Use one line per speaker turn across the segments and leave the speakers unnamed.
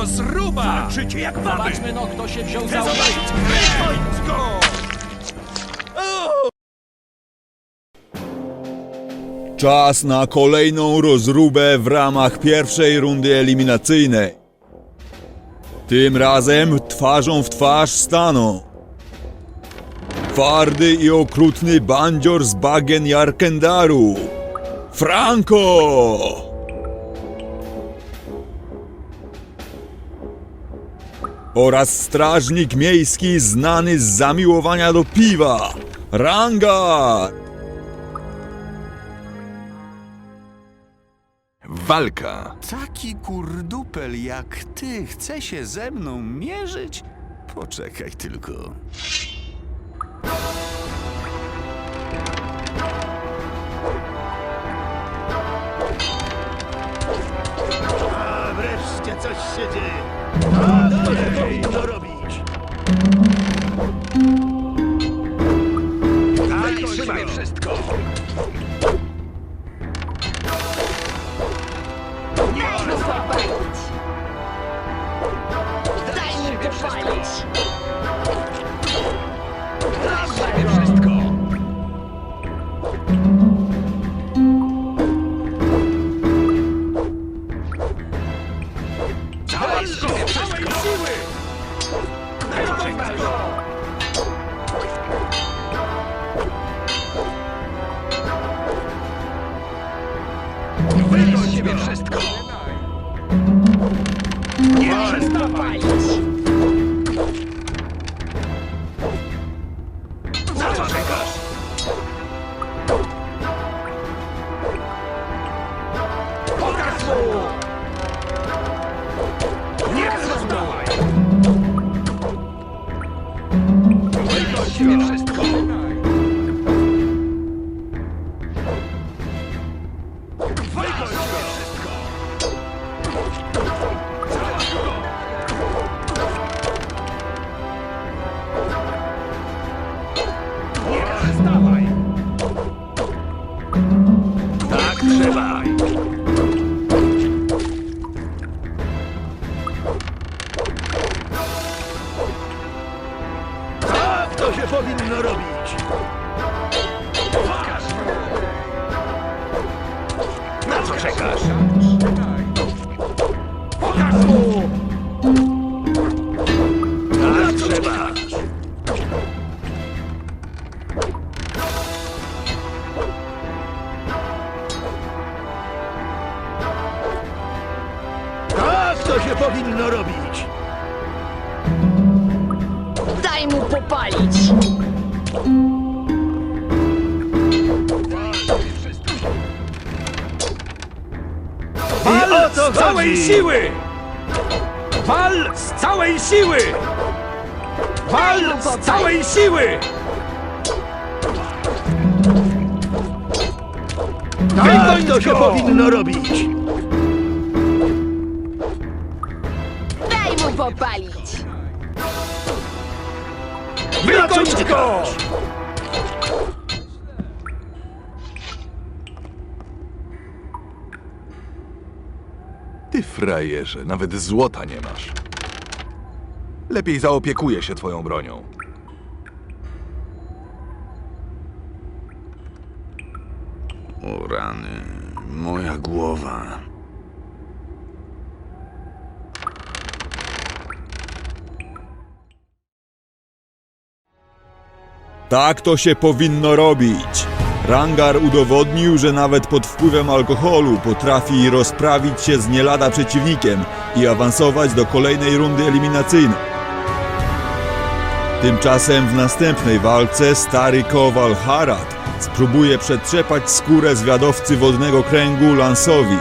Rozruba!
Walczycie jak baby!
Zobaczmy no, kto się wziął za
zobaczyć wojsko!
Czas na kolejną rozróbę w ramach pierwszej rundy eliminacyjnej. Tym razem twarzą w twarz staną twardy i okrutny bandzior z bagien Jarkendaru Franco! Oraz strażnik miejski znany z zamiłowania do piwa Rangar!
Walka.
Taki kurdupel jak ty chce się ze mną mierzyć? Poczekaj tylko.
A wreszcie coś się dzieje! A Całe siły! Całej siły! Daj wszystko! Wyjdź z siebie wszystko! Nie przestawaj! To się powinno robić! Pokaż! Na co czekasz? Pokaż mu! Tak! Tak to się powinno robić!
Popalić!
Wal z całej siły! Wal z całej siły! Wal z całej siły! Tak to się powinno robić!
Daj mu popalić!
Wykończ go!
Ty frajerze, nawet złota nie masz. Lepiej zaopiekuję się twoją bronią.
O rany, moja głowa.
Tak to się powinno robić. Rangar udowodnił, że nawet pod wpływem alkoholu potrafi rozprawić się z nie lada przeciwnikiem i awansować do kolejnej rundy eliminacyjnej. Tymczasem w następnej walce stary kowal Harad spróbuje przetrzepać skórę zwiadowcy wodnego kręgu Lansowi.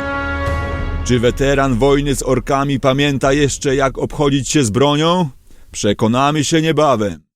Czy weteran wojny z orkami pamięta jeszcze jak obchodzić się z bronią? Przekonamy się niebawem.